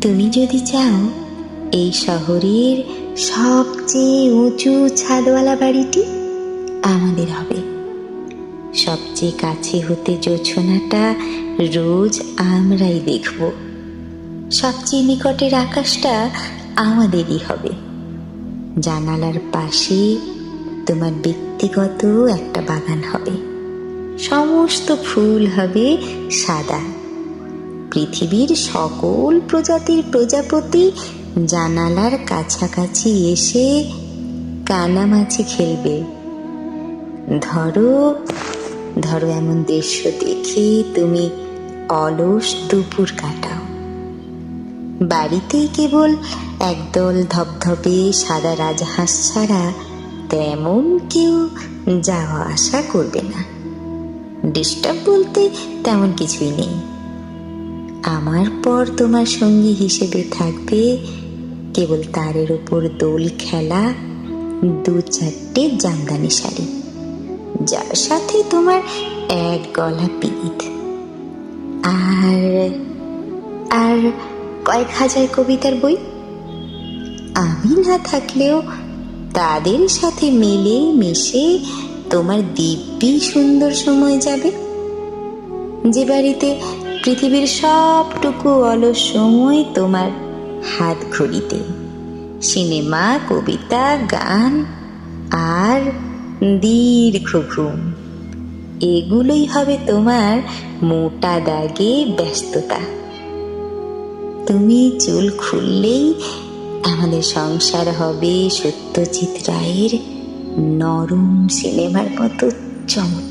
তুমি যদি চাও, এই শহরের সবচেয়ে উঁচু ছাদওয়ালা বাড়িটি আমাদের হবে। সবচেয়ে কাছে হতে জোছনাটা রোজ আমরাই দেখব। সবচেয়ে নিকটের আকাশটা আমাদেরই হবে। জানালার পাশে তোমার ব্যক্তিগত একটা বাগান হবে। সমস্ত ফুল হবে সাদা। পৃথিবীর সকল প্রজাতির প্রজাপতি জানালার কাছাকাছি এসে কানামাছি খেলবে। ধরো ধরো এমন দৃশ্য দেখে তুমি অলস দুপুর কাটাও। বাড়িতেই কেবল একদল ধপধপে সাদা রাজহাঁস ছাড়া তেমন কেউ যাওয়া আসা করবে না। ডিস্টার্ব বলতে তেমন কিছুই নেই। আমার পর তোমার সঙ্গী হিসেবে থাকবে কেবল তারের উপর দোল খেলা, দু চারটে জামদানি শাড়ি, যার সাথে তোমার এক গলা পিঠ। আর আর কয়েক হাজার কবিতার বই। আমি না থাকলেও তাদের সাথে মিলে মিশে তোমার দিব্যি সুন্দর সময় যাবে। যে বাড়িতে পৃথিবীর সবটুকু অলস সময় তোমার হাত ঘড়িতে। সিনেমা, কবিতা, গান আর দীর্ঘ ঘুম। এগুলোই হবে তোমার মোটা দাগে ব্যস্ততা। তুমি চুল খুললেই আমাদের সংসার হবে সত্যজিৎ রায়ের নরম সিনেমার মতো চমৎকার